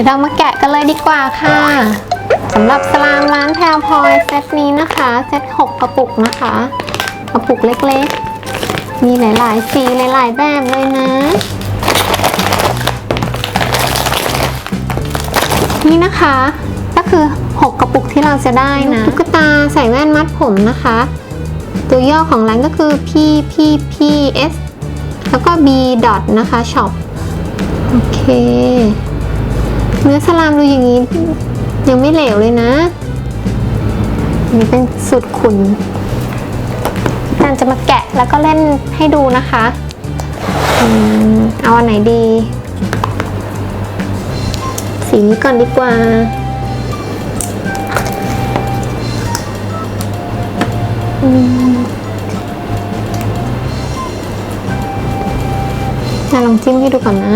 ดี๋ยวเรามาแกะกันเลยดีกว่าค่ะสำหรับสลามร้านแพรพลอยเซตนี้นะคะเซต6กระปุกนะคะกระปุกเล็กๆ มีหลายๆสีหลายๆแบบเลยนะนี่นะคะก็คือ 6 กระปุกที่เราจะได้นะตุ๊กตาใส่แว่นมัดผมนะคะ ตัวย่อของร้านก็คือ P P P S แล้วก็ B dot นะคะ shop โอเค เนื้อสลามดูอย่างนี้ ยังไม่เหลวเลยนะนี่เป็นสูตรขุนการจะมาแกะแล้วก็เล่นให้ดูนะคะอเอาอันไหนดี สีนี้ก่อนดีกว่าอืมจะลองจิ้มให้ดูก่อนนะ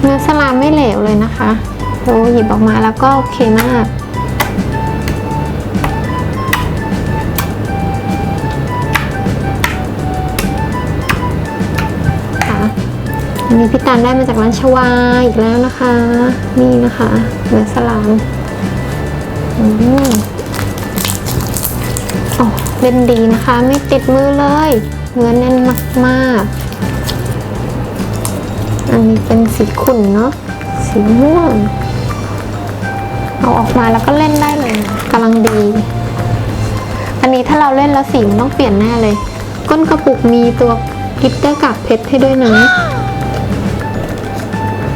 เนื้อสลามไม่เหลวเลยนะคะโอ้หยิบออกมาแล้วก็โอเคมาก ค่ะอันนี้พี่ตันได้มาจากร้านชวาอีกแล้วนะคะ นี่นะคะเนื้อสลามอืมโอ้เล่นดีนะคะ ไม่ติดมือเลย เนื้อแน่นมากๆ อันนี้เป็นสีขุ่นเนาะสีม่วงเอาออกมาแล้วก็เล่นได้เลยกำลังดี อันนี้ถ้าเราเล่นแล้วสีมันต้องเปลี่ยนแน่เลย ก้นกระปุกมีตัวกิตเตอร์กากเพชรให้ด้วยนะ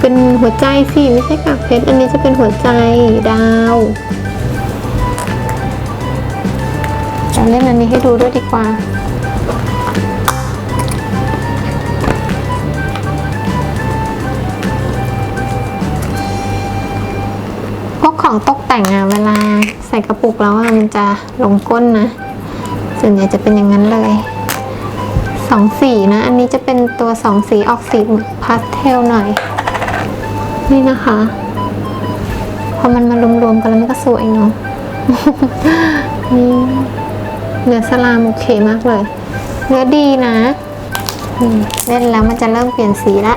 เป็นหัวใจสิไม่ใช่กากเพชร อันนี้จะเป็นหัวใจดาวจะเล่นอันนี้ให้ดูด้วยดีกว่า ของตกแต่งอะเวลาใส่กระปุกแล้วอะมันจะลงก้นนะ ส่วนใหญ่จะเป็นอย่างนั้นเลยสองสีนะ อันนี้จะเป็นตัวสองสีออกสีพาสเทลหน่อย นี่นะคะ พอมันมารวมๆกันแล้วมันก็สวยเนาะนี่เนื้อสลามโอเคมากเลย เนื้อดีนะเล่นแล้วมันจะเริ่มเปลี่ยนสีละ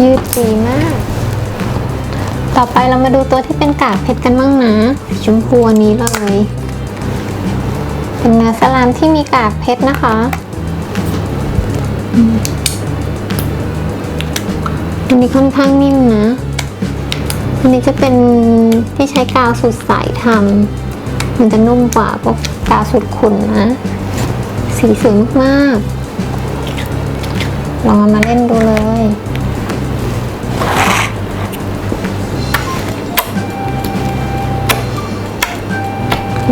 ยืดดีมาก ต่อไปเรามาดูตัวที่เป็นกากเพชรกันบ้างนะชมพูอันนี้เลย เป็นเนื้อสลามที่มีกากเพชรนะคะอันนี้ค่อนข้างนิ่มนะ อันนี้จะเป็นที่ใช้กาวสูตรใสทำ มันจะนุ่มกว่าพวกกาวสูตรขุ่นนะ สีสวยมากๆลองมาเล่นดูเลย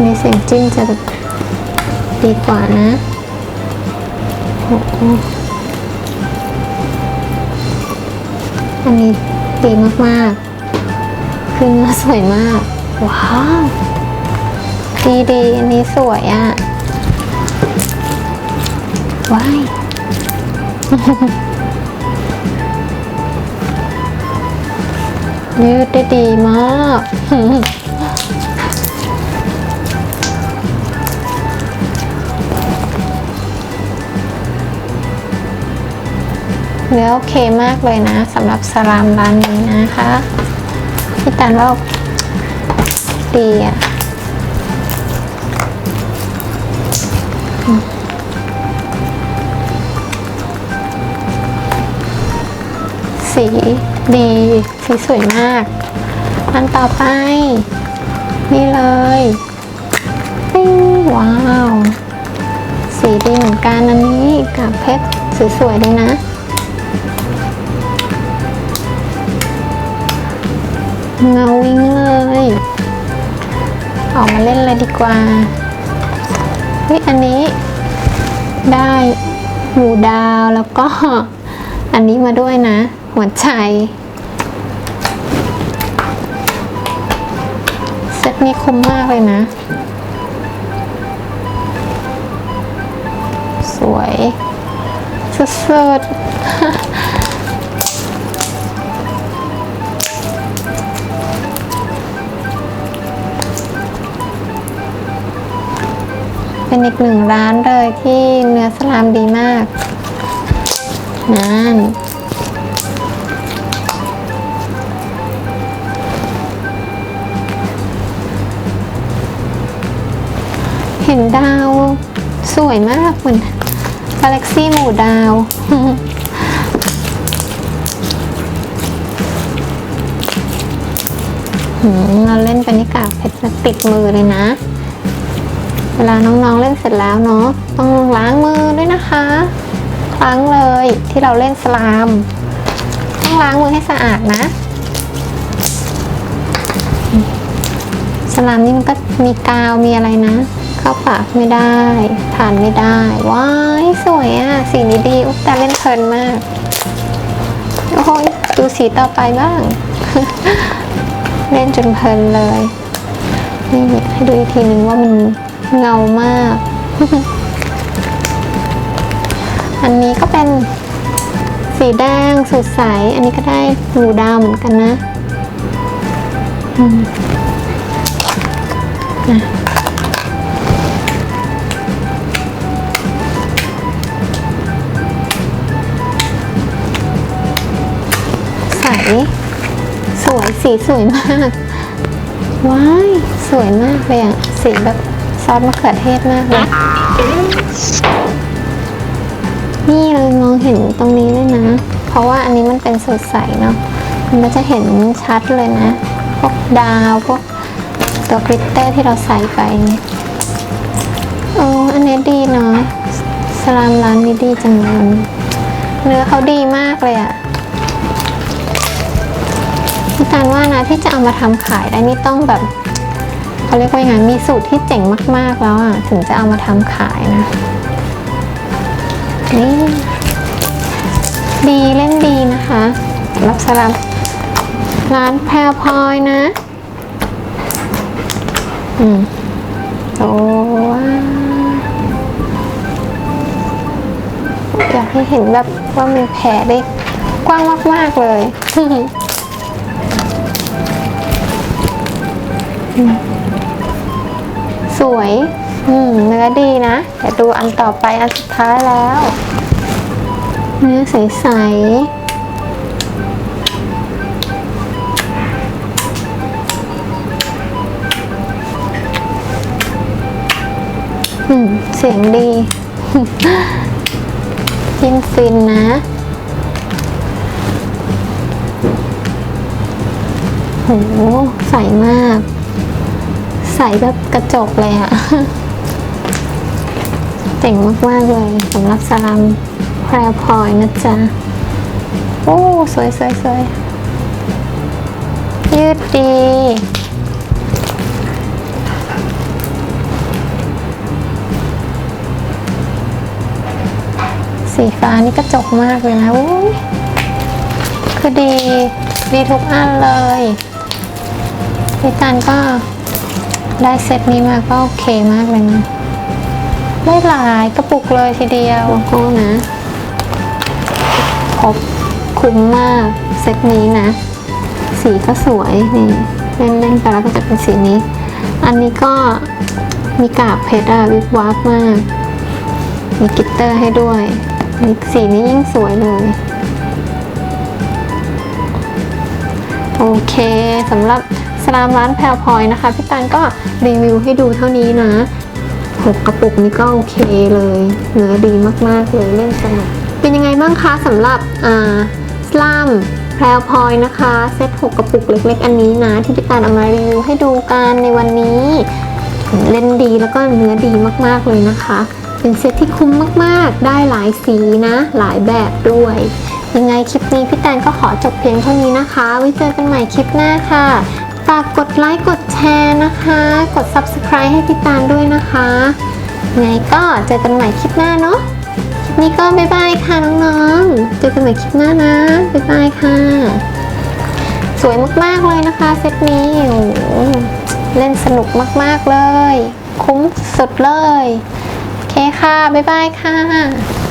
มีเสียงจิ้มจะดีกว่านะโอ้โหอันนี้ดีมากๆ ขึ้นมาสวยมาก ว้าว ดีดีๆอันนี้สวยอะ่ะ ว้าย ยืดได้ดีมาก เนื้อโอเคมากเลยนะสำหรับสลามร้านนี้นะคะพี่ตันว่าดีอะสีดีสีสวยมากอันต่อไป นี่เลยปิ้งว้าว สีดีเหมือนกันอันนี้กับเพชรสวยๆเลยนะ เงาวิ่งเลย ออกมาเล่นเลยดีกว่าเฮ้ยอันนี้ได้หมูดาวแล้วก็อันนี้มาด้วยนะ หัวใจเซตนี้คุ้มมากเลยนะ สวยสุดๆ เป็นอีกหนึ่งร้านเลยที่เนื้อสลามดีมากนั่นเห็นดาวสวยมากเหมือนกาแล็กซี่หมู่ดาวเราเล่นเป็นนิกากเพชรติดมือเลยนะ เวลาน้องๆเล่นเสร็จแล้วเนาะต้องล้างมือด้วยนะคะล้างเลยที่เราเล่นสลาม ต้องล้างมือให้สะอาดนะ สลามนี่มันก็มีกาวมีอะไรนะ เข้าปากไม่ได้ทานไม่ได้ว้ายสวยอะ่ะสีนี้ดีอุ๊ยแต่เล่นเพลินมากโอ้โหดูสีต่อไปบ้าง เล่นจนเพลินเลยนี่ให้ดูอีกทีนึงว่ามัน เงามาก อันนี้ก็เป็นสีแดงสดใส อันนี้ก็ได้หมูดาวเหมือนกันนะนะใส สวย สีสวยมาก ว้าย สวยมากเลยอะสีแบบ ซอสมะเขือเทศมากเลยนี่เรามองเห็นตรงนี้เลยนะ เพราะว่าอันนี้มันเป็นสดใสเนาะ มันก็จะเห็นชัดเลยนะ พวกดาวพวกตัวกริตเตอร์ที่เราใส่ไปนี่โอ้อันนี้ดีเนาะ สลามร้านนี้ดีจังเลยเนื้อเขาดีมากเลยอะพี่ตาลว่านะที่จะเอามาทำขายได้นี่ต้องแบบ เขาเรียกว่ายังไงมีสูตรที่เจ๋งมาก ๆ แล้วอะถึงจะเอามาทำขายนะ นี่ ดีเล่นดีนะคะ รับสลับร้านแพรพลอยนะ อืมโอ้ว้าอยากให้เห็นแบบว่ามีแผลได้กว้างมาก ๆ เลย อืม วย อืมเนื้อดีนะ เดี๋ยวดูอันต่อไปอันสุดท้ายแล้ว เนื้อใสๆอืมเสียงดีฟินฟินนะ โห ใสมาก ใสแบบกระจกเลยอะเจ๋งมาก ๆ เลยสำหรับสลัมแพรพลอยนะจ๊ะ โอ้ สวยสวยสวยยืดดี สีฟ้านี่กระจกมากเลยนะอุ๊ยคือดี ดีทุกอันเลยพี่จันก็ ได้เซตนี้มาก็โอเคมากเลยนะได้หลายกระปุกเลยทีเดียวโลโก้นะครบคุ้มมากเซตนี้นะ สีก็สวยนี่เล่นๆไปแล้วก็จะเป็นสีนี้ อันนี้ก็มีกาบเพชรอะวิบวับมาก มีกิตเตอร์ให้ด้วยสีนี้ยิ่งสวยเลย โอเคสำหรับ สลามร้านแพลพอยนะคะพี่ตันก็รีวิวให้ดูเท่านี้นะหกกระปุกนี้ก็โอเคเลยเนื้อดีมากๆเลยเล่นสนุกเป็นยังไงบ้างคะสำหรับอ่าสลามแพรวพอยนะคะเซต6กระปุกเล็ก ๆ อันนี้นะ ที่พี่ตาลเอามารีวิวให้ดูกันในวันนี้เล่นดีแล้วก็เนื้อดีมากๆเลยนะคะ เป็นเซตที่คุ้มมากๆ ได้หลายสีนะ หลายแบบด้วย ยังไงคลิปนี้พี่แตนก็ขอจบเพียงเท่านี้นะคะ ไว้เจอกันใหม่คลิปหน้าค่ะ ฝากกดไลค์กดแชร์นะคะ กด subscribe ให้พี่ตาลด้วยนะคะไงก็เจอกันใหม่คลิปหน้าเนาะคลิปนี้ก็บ๊ายบายค่ะน้องๆ เจอกันใหม่คลิปหน้านะบ๊ายบายค่ะ สวยมากๆเลยนะคะเซตนี้เล่นสนุกมากๆเลย คุ้มสุดเลย โอเคค่ะ บ๊ายบายค่ะ